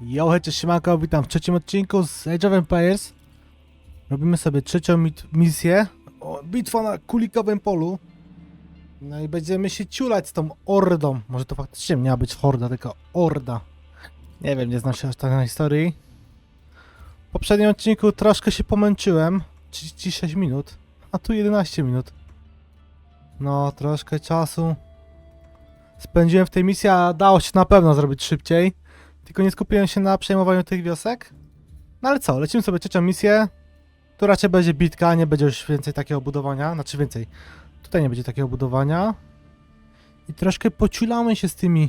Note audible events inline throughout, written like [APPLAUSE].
Yo, hej, cześć, siemanko, witam w trzecim odcinku z Age of Empires. Robimy sobie trzecią misję. O, bitwa na kulikowym polu. No i będziemy się ciulać z tą ordą. Może to faktycznie miała być horda, tylko orda. Nie wiem, nie znam się aż tak na historii. W poprzednim odcinku troszkę się pomęczyłem. 36 minut, a tu 11 minut. No, troszkę czasu spędziłem w tej misji, a dało się na pewno zrobić szybciej. Tylko nie skupiłem się na przejmowaniu tych wiosek. No ale co, lecimy sobie trzecią misję. Tu raczej będzie bitka, nie będzie już więcej takiego budowania. Znaczy więcej. Tutaj nie będzie takiego budowania. I troszkę pociulamy się z tymi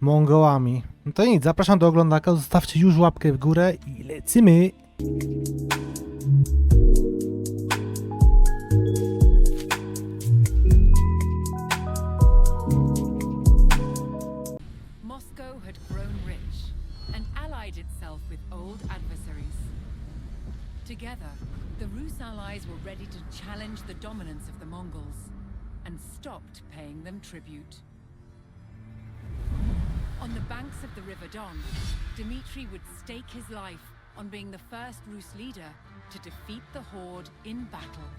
Mongołami. No to nic, zapraszam do oglądaka, zostawcie już łapkę w górę i lecimy. Allies were ready to challenge the dominance of the Mongols and stopped paying them tribute. On the banks of the River Don, Dmitri would stake his life on being the first Rus leader to defeat the Horde in battle.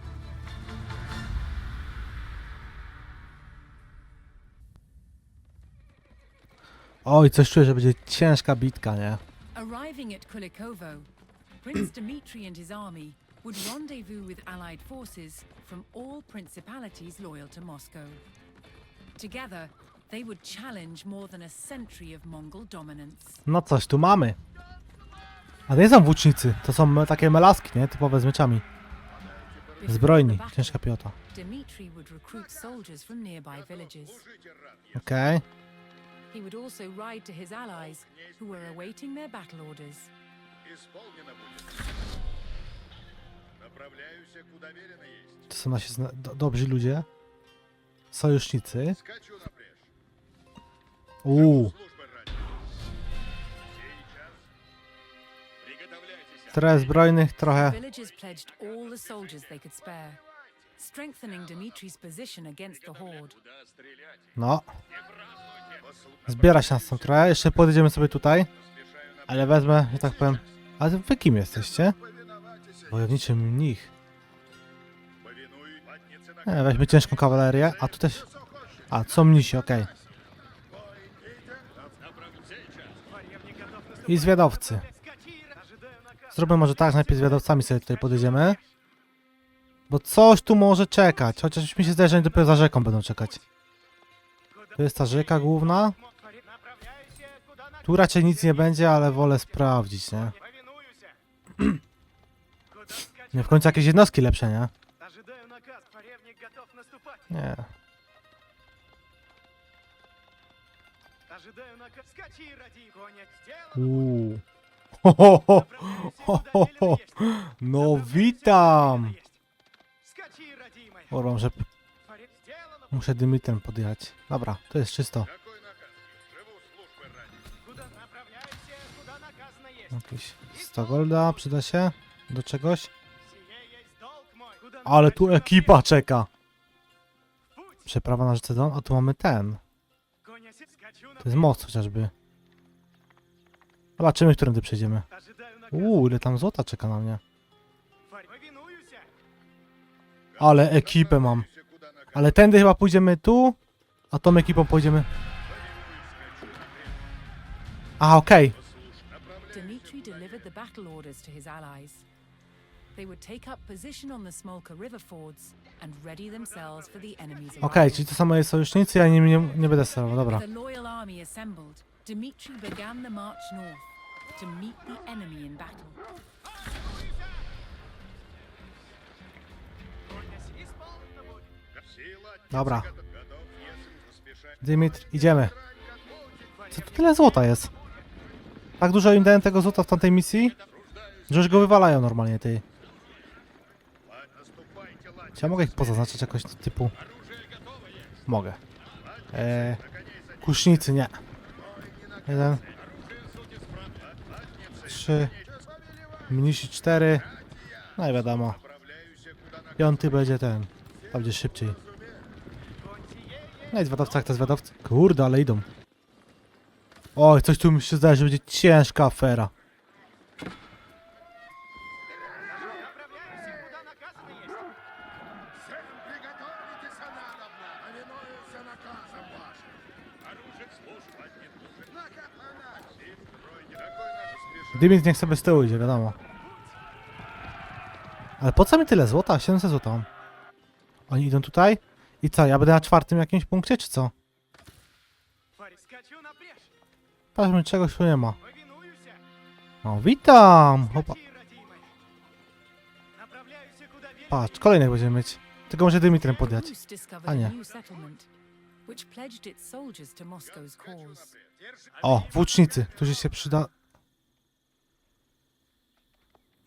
Oj, coś czuję, że będzie ciężka bitka, nie? Arriving at Kulikovo, Prince Dmitri and his army would rendezvous with Allied forces from all principalities loyal to Moscow. Together, they would challenge more than a century of Mongol dominance. No coś tu mamy. A to nie są włócznicy, to są takie melaski, nie? Typowe z mieczami. Zbrojni, ciężka piota. Dmitri would recruit soldiers from nearby villages. Okej. He would also ride to his allies, who were awaiting their battle orders. To są nasi do dobrzy ludzie. Sojusznicy. Uuu. Trochę zbrojnych, trochę... No. Zbiera się nas tam trochę. Jeszcze podejdziemy sobie tutaj. Ale wezmę, że tak powiem... A wy kim jesteście? Wojowniczy mnich. E, weźmy ciężką kawalerię, a tu też... A, co mnisi, okej. Okay. I zwiadowcy. Zróbmy może tak, najpierw zwiadowcami sobie tutaj podejdziemy. Bo coś tu może czekać, chociaż mi się zdaje, że oni dopiero za rzeką będą czekać. To jest ta rzeka główna. Tu raczej nic nie będzie, ale wolę sprawdzić, nie? [CLEARS THROAT] Nie, w końcu jakieś jednostki lepsze, nie? Ожидаю наказ, поревник готов наступать. Nie. Ожидаю наказ. Скачи, ради коня. Сделано. Uuu. Ho, [LAUGHS] ho, ho. Направляйся, Ho, куда ho, велено ho. есть. No Направляйся, куда witam! велено есть. Скачи, родимая. Dobra, że Поре- Сделано. muszę Dymitrem podjechać. Dobra, to jest czysto. Какой наказ? Живу службы ради. Куда направляйся, куда наказано есть. Jakieś 100 golda przyda się do czegoś. Ale tu ekipa czeka. Przeprawa na rzece Don, a tu mamy ten. To jest most chociażby. Zobaczymy, którym ty przejdziemy. Uuu, ile tam złota czeka na mnie. Ale ekipę mam. Ale tędy chyba pójdziemy tu, a tą ekipą pójdziemy... A, okej. Okay they would take up position on the Smolka river fords and ready themselves for the enemy's. Okej, czyli to są moi sojusznicy, ja nim nie, nie będę sterował, dobra. With loyal army assembled, Dmitri began the march north to meet the enemy in battle. Dobra. Dymitr, idziemy. Co to tyle złota jest? Tak dużo im dałem tego złota w tamtej misji, że już go wywalają normalnie, ty. Czy ja mogę ich pozaznaczyć jakoś typu... Mogę. Eee, kusznicy, nie. Jeden. Trzy. Mnisi cztery. No i wiadomo. Piąty będzie ten. Będzie szybciej. No i zwiadowca, jak to zwiadowca. Kurde, ale idą. Oj, coś tu mi się zdaje, że będzie ciężka afera. Dymit niech sobie z tyłu idzie, wiadomo. Ale po co mi tyle złota? 700 złota. Oni idą tutaj? I co, ja będę na czwartym jakimś punkcie, czy co? Patrzmy, czegoś tu nie ma. No, witam! Opa. Patrz, kolejnych będziemy mieć. Tylko może Dymitrem podjać. A nie. O, włócznicy, którzy się przyda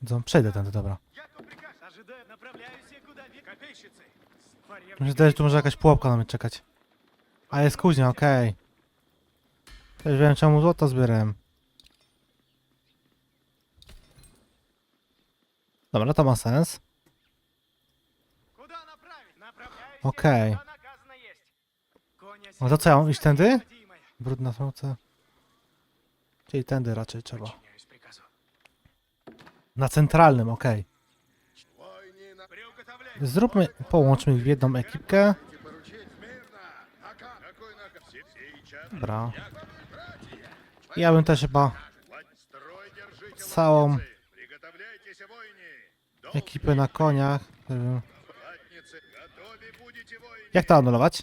Co, przejdę tędy, dobra. Яко приказ. Ожидаю, направляюся, куда велено. Копейщицы. Фарис, Mi się zdaje, że tu może jakaś pułapka na mnie czekać. A jest kuźnia, okej. Też wiem czemu złoto zbierałem. Dobra, to ma sens. Куда направить? Направляюся, Окей. куда наказано есть. Коня No to co, ja mam iść tędy? родимая. Brudna słońce. Czyli tędy raczej trzeba. Na centralnym, ok. Zróbmy, połączmy w jedną ekipkę. Dobra. Ja bym też chyba całą ekipę na koniach. Jak to anulować?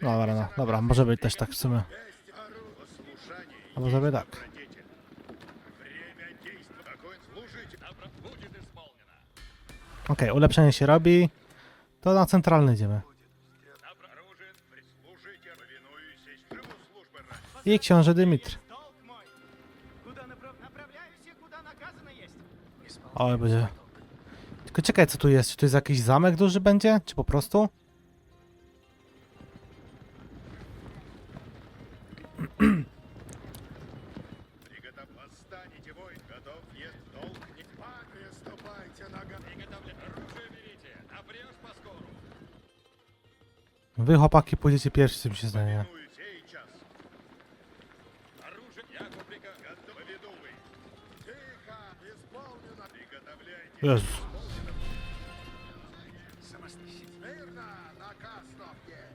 Dobra, no, dobra, może być też tak w sumie. A może by tak. Okej, ulepszenie się robi. To na centralny idziemy. I książę Dymitr. Oj, będzie. Tylko czekaj, co tu jest? Czy to jest jakiś zamek duży będzie? Czy po prostu? Wy chłopaki pójdziecie pierwszy, się zdaje. Jezus.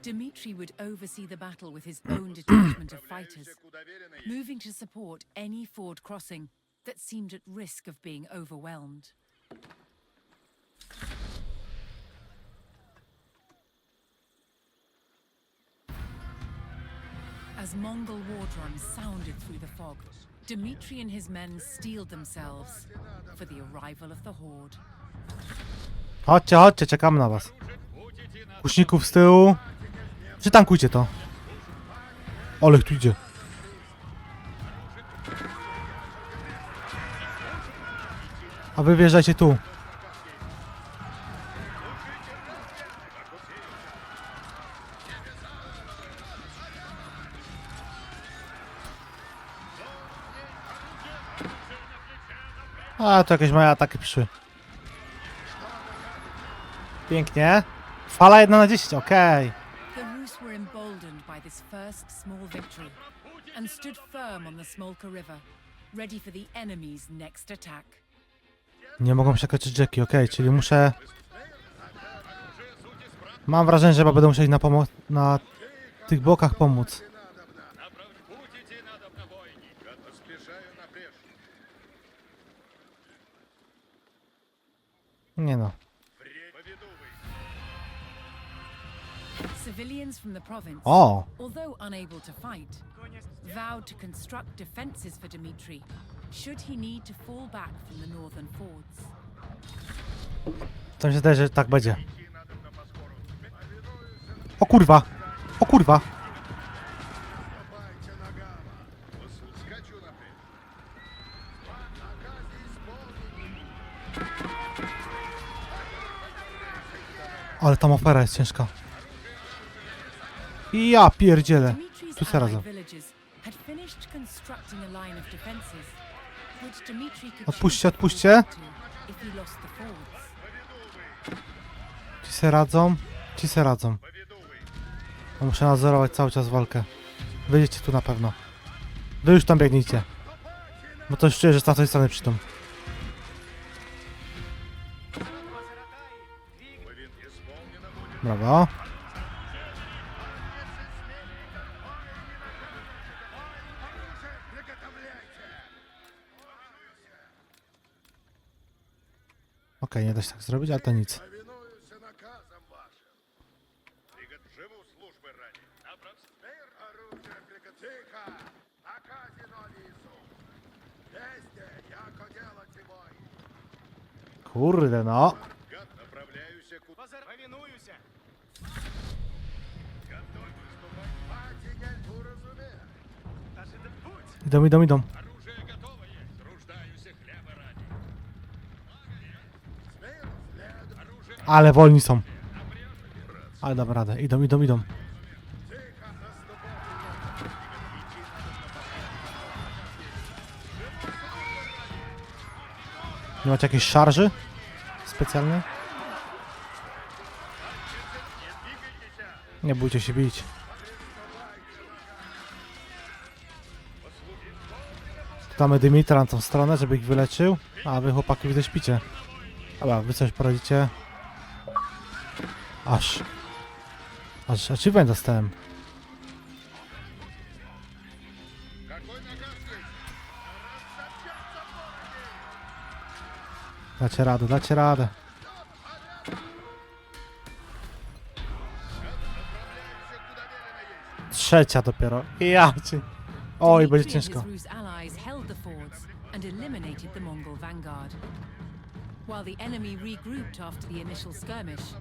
Dmitri would oversee the battle with his own [COUGHS] detachment of fighters, moving to support any ford crossing that seemed at risk of being overwhelmed. As Mongol war drums sounded through the fog, Dmitri and his men steeled themselves for the arrival of the horde. Chodźcie, chodźcie, czekamy na was. Kuśników z tyłu. Przytankujcie to. Olech tu idzie. A wy wjeżdżajcie tu. A, to jakieś moje ataki przyszły. Pięknie. Fala 1 na 10, okej. The Rus were emboldened by this first small victory and stood firm on the Smolka River, ready for the enemy's next attack. Nie mogą przekoczyć rzeki, okej, czyli muszę... Mam wrażenie, że chyba będę musiał ich na, pomo- na tych bokach pomóc. Nie no. Civilians from the province, although unable to fight, vowed to construct defenses for Dmitri should he need to fall back from the northern. To się tak będzie. O kurwa! O kurwa! Ale tam afera jest ciężka. Ja pierdzielę. Tu se razem. Odpuśćcie, odpuśćcie. Ci se radzą, ci se radzą. No, muszę nadzorować cały czas walkę. Wyjdziecie tu na pewno. Wy już tam biegnijcie. Bo to już czuję, że z tamtej strony przytom. Brawo. Оружие приготовляйте! Okej, nie da się tak zrobić, ale to nic. Повинуюсь наказам вашим. Idą, idą, idą. Оружие готово есть. Труждаюсь хлеба ради. Смиру след. Оружие Ale wolni są. Ale dam radę. Idą, idą, idą. тихо наступать. Nie macie jakiejś szarży? Specjalnie? Nie bójcie się bić. Pytamy Dymitra na tą stronę, żeby ich wyleczył, a wy chłopaki widzę śpicie. Dobra, wy coś poradzicie. Aż. Aż achievement dostałem. Dacie radę, dacie radę. Trzecia dopiero. Ja cię. Oh, i byli ciężko. Allies held the fords and eliminated the Mongol vanguard. While the enemy regrouped after the initial skirmish,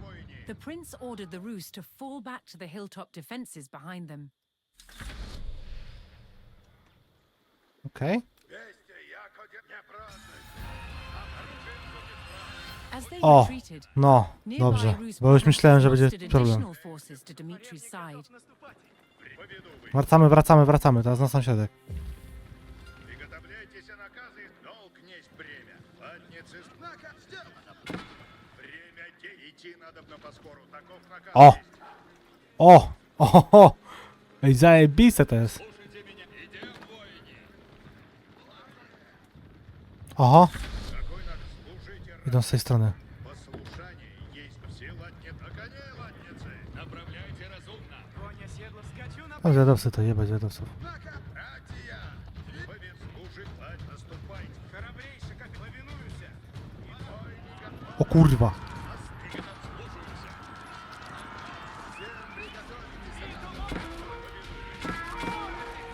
the prince ordered the Rus to fall back to the hilltop defenses behind them. Okay. O, oh, no, dobrze, bo już myślałem, że będzie problem. Wracamy, wracamy, wracamy, teraz na sąsiadek. O! O! Oho! Ej, zajebiste to jest. Oho! Idą z tej strony. A wiadowcy to jebać wiadowców. O kurwa.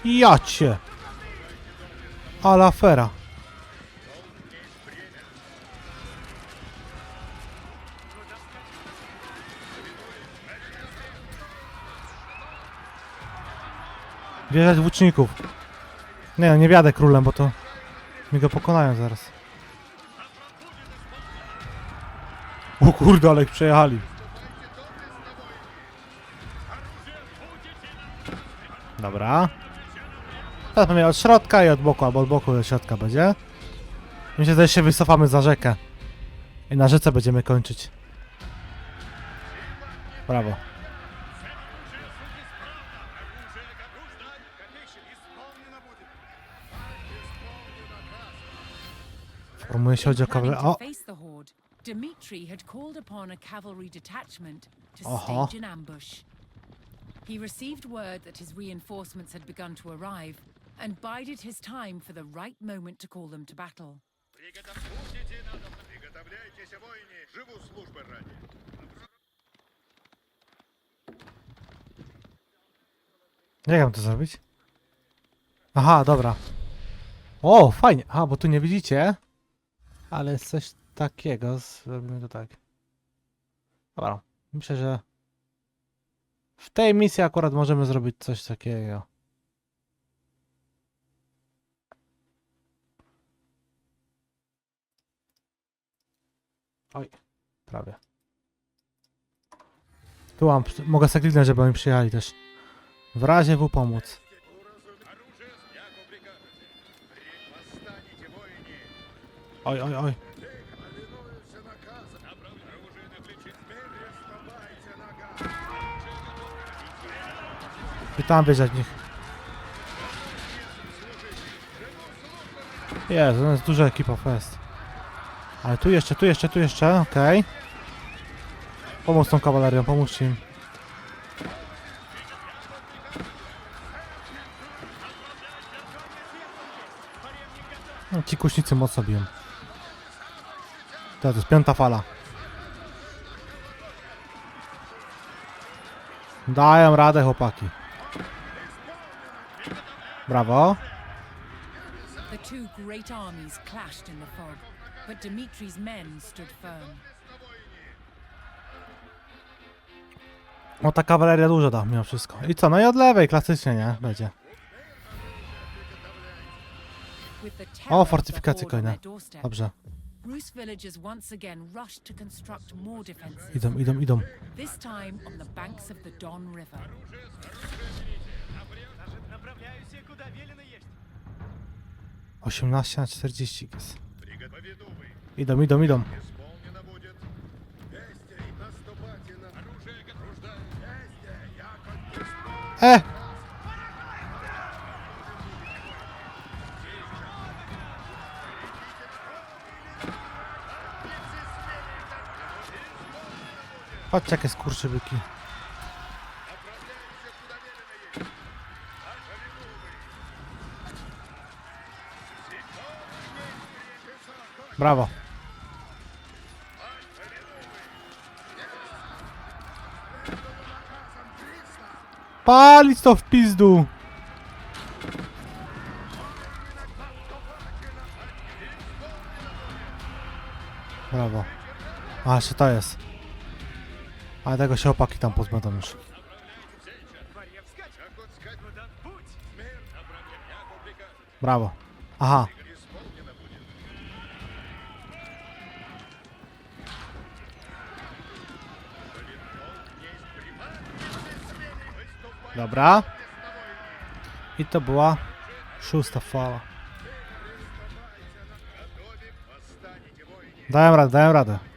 Jacie. Alafera. Wjeżdżać włóczników. Nie no, nie wiadę królem, bo to mi go pokonają zaraz. O kurde, ale ich przejechali. Dobra. Teraz mamy od środka i od boku, albo od boku do środka będzie. Myślę, że się wycofamy za rzekę. I na rzece będziemy kończyć. Brawo. Formuję się chodzi o Planning kawale... to O! face the horde, Dimitri had called upon a cavalry detachment to Uh-huh. stage an ambush. He received word that his reinforcements had begun to arrive and bided his time for the right moment to call them to battle. Приготовьте надо. Приготовляйтесь, воине. Живу службы ради. Jak mam to zrobić? Aha, dobra. O, Ale coś takiego. Zrobimy to tak. Dobra. Myślę, że w tej misji akurat możemy zrobić coś takiego. Oj, prawie. Tu mam, mogę sobie żeby oni przyjechali też. W razie W pomóc. Oj, oj, oj. I tam wyjrzeć nich. Jezu, to jest duża ekipa fest. Ale tu jeszcze, tu jeszcze, tu jeszcze, okej. Okay. Pomóż tą kawalerią, pomóż im. No, ci kuśnicy mocno biją. To, to jest piąta fala. Dają radę chłopaki. Brawo. The two great armies clashed in the fog, but Dimitri's men stood firm. No ta kawaleria dużo da mimo wszystko. I co? No i od lewej klasycznie, nie? Będzie. O, fortyfikacje kolejne. Dobrze. Bruce villagers once again rushed to construct more defenses. Idą, idą, idą. This time on the banks of the Don River. Даже направляюсь, куда велено есть. 18 na 40 jest. Приготоведувай. Idą, idą, idą. Исполнено будет. Вести, наступайте на оружие, как руждаю. Вести, я E! Patrzcie jakie skurczybyki. Brawo. Palić to w pizdu! Brawo. A, jeszcze to jest. A tego się opaki tam pozbędą już. Brawo. Aha. Dobra. I to była szósta fala. Dałem radę, dałem radę.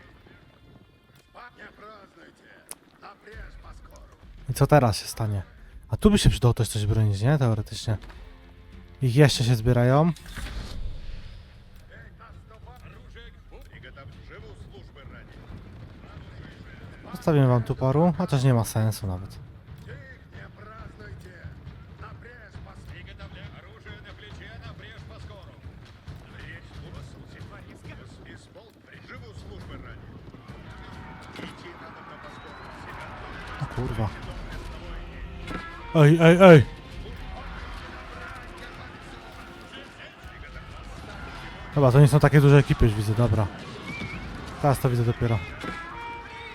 I co teraz się stanie? A tu by się przydało też coś bronić, nie? Teoretycznie. Ich jeszcze się zbierają. Zostawimy wam tu paru, chociaż nie ma sensu nawet. Ej, ej, ej! Dobra, to nie są takie duże ekipy już widzę, dobra. Teraz to widzę dopiero.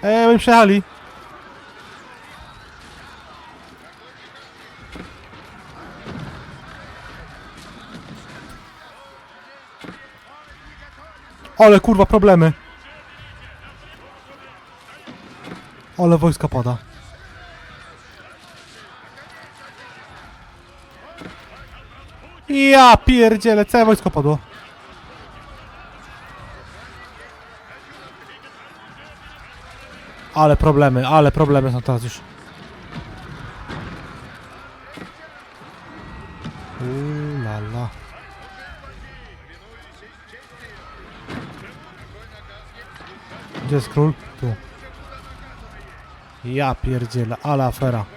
Ej, oni przejechali! Ale kurwa problemy! Ale wojska pada. Ja pierdzielę, całe wojsko padło. Ale problemy, ale problemy są teraz już. Uuu. Gdzie jest król? Tu. Ja pierdzielę, ale afera.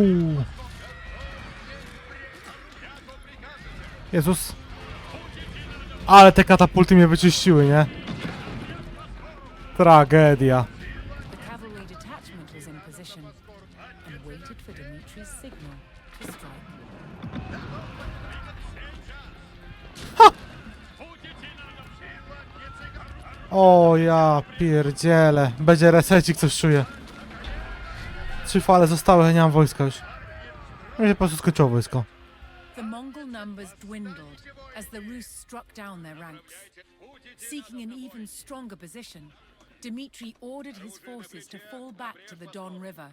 Uuu. Jezus. Ale te katapulty mnie wyczyściły, nie? Tragedia. The cavalry detachment was in position and waited for Dimitri's signal to strike. O ja pierdzielę. Będzie resecik, coś czuję trzy fale zostały, nie mam wojska już. Mi się po prostu skończyło wojsko. The Mongol numbers dwindled as the Rus struck down their ranks. Seeking an even stronger position, Dmitri ordered his forces to fall back to the Don River,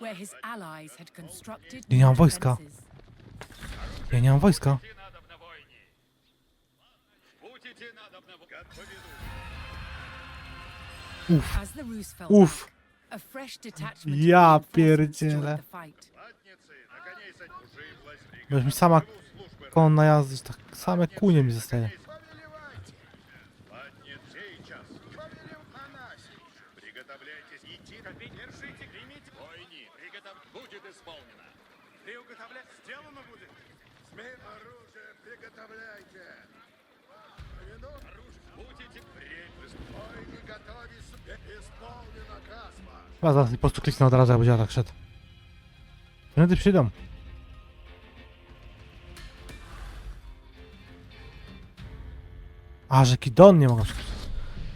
where his allies had constructed nie mam wojska. Ja nie mam wojska. As the Uff. Ja pierdzielę. Weźmy sama kon na jazdy, tak same kunie mi zostaje. Chyba zaraz po prostu kliknę od razu, jak będzie tak szedł. Prędzej przyjdą. A, że Kidon nie mogą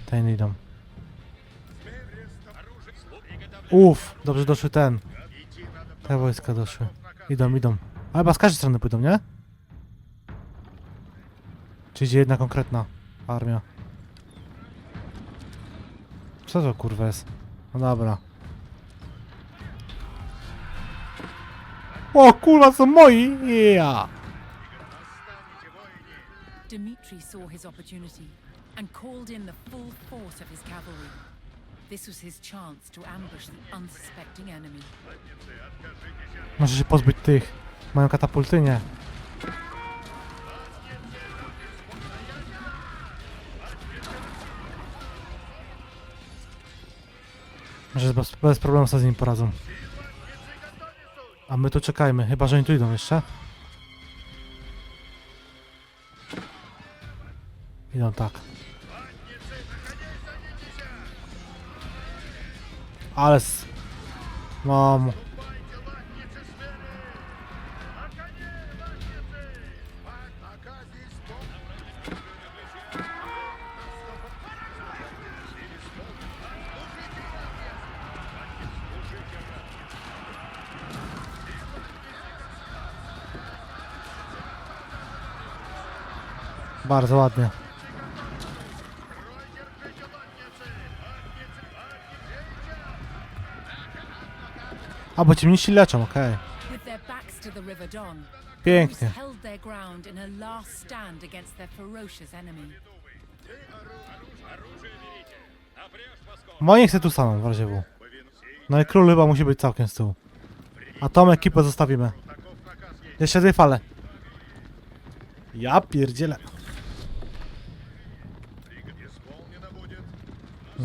Tajny idą. Uff, dobrze doszły ten. Te wojska doszły. Idą, idą. A chyba z każdej strony pójdą, nie? Czy idzie jedna konkretna armia? Co to kurwa jest? No dobra. O kurwa, są moi! Ja! Dmitri saw his opportunity and called in the full force of his cavalry. This was his chance to ambush the unsuspecting enemy. Może się pozbyć tych. Mają katapulty, nie? Może bez, bez problemu sobie z nim poradzą. A my tu czekajmy, chyba że oni tu idą jeszcze. Idą tak. Ale s... Mam... Bardzo ładnie. A, bo ciemniejsi leczą, okej. Pięknie. Moje no, chce tu samą w razie W. No i król chyba musi być całkiem z tyłu. A tą ekipę zostawimy. Jeszcze dwie fale. Ja pierdzielę.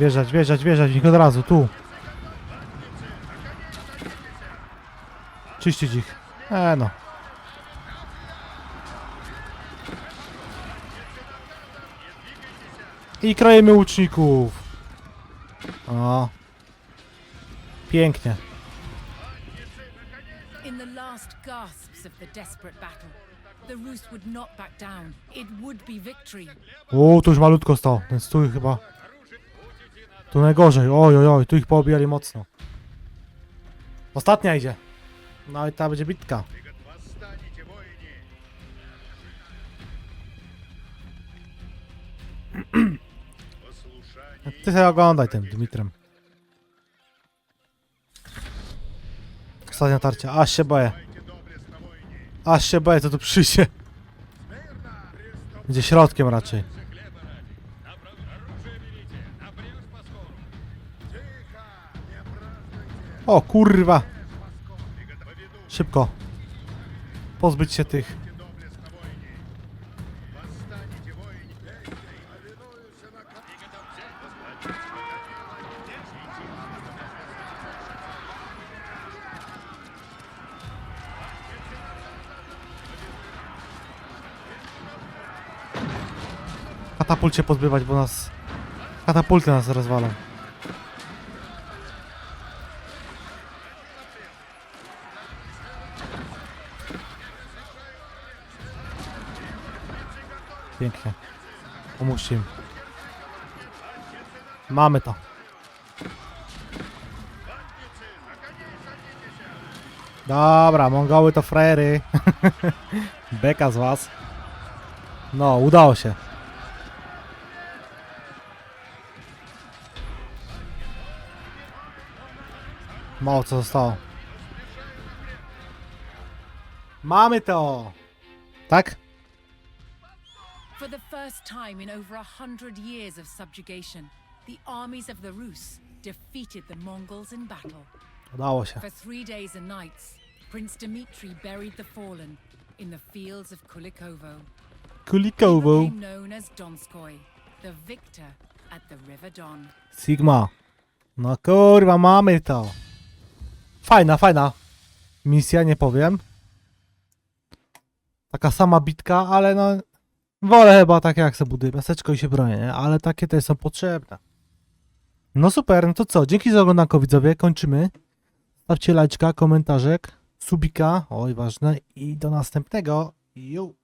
Wjeżdżać, wjeżdżać, wjeżdżać, niech od razu, tu. Czyścić ich. E no. I krojemy łuczników. O. Pięknie. In the last gasps of the desperate battle, the Rus would not back down. It would be victory. O, tu już malutko stał. Ten stój chyba. Tu najgorzej. Oj, oj, oj, tu ich poobijali mocno. Ostatnia idzie. No i ta będzie bitka. [CLEARS THROAT] Ty sobie oglądaj tym Dmitrem. Ostatnie tarcia. Aż się boję. Aż się boję, co tu przyjdzie. Będzie środkiem raczej. O kurwa! Szybko. Pozbyć się tych. Katapulcie pozbywać, bo nas... Katapulty nas rozwalą. Pięknie. Pomóżcie im. Mamy to. Dobra, Mongoły to frajery. [LAUGHS] Beka z was. No, udało się. Mało co zostało. Mamy to! Tak? For the first time in over a hundred years of subjugation, the armies of the Rus defeated the Mongols in battle. Udało się. For three days and nights, Prince Dmitri buried the fallen in the fields of Kulikovo. Became known as Donskoy, the victor at the River Don. Sigma. No kurwa, mamy to. Fajna, fajna. Misja, nie powiem. Taka sama bitka, ale no... Wolę chyba takie jak se buduję miasteczko i się bronię? Ale takie też są potrzebne. No super, no to co? Dzięki za oglądanko widzowie, kończymy. Stawcie lajczka, komentarzek, subika, oj ważne i do następnego. Ju.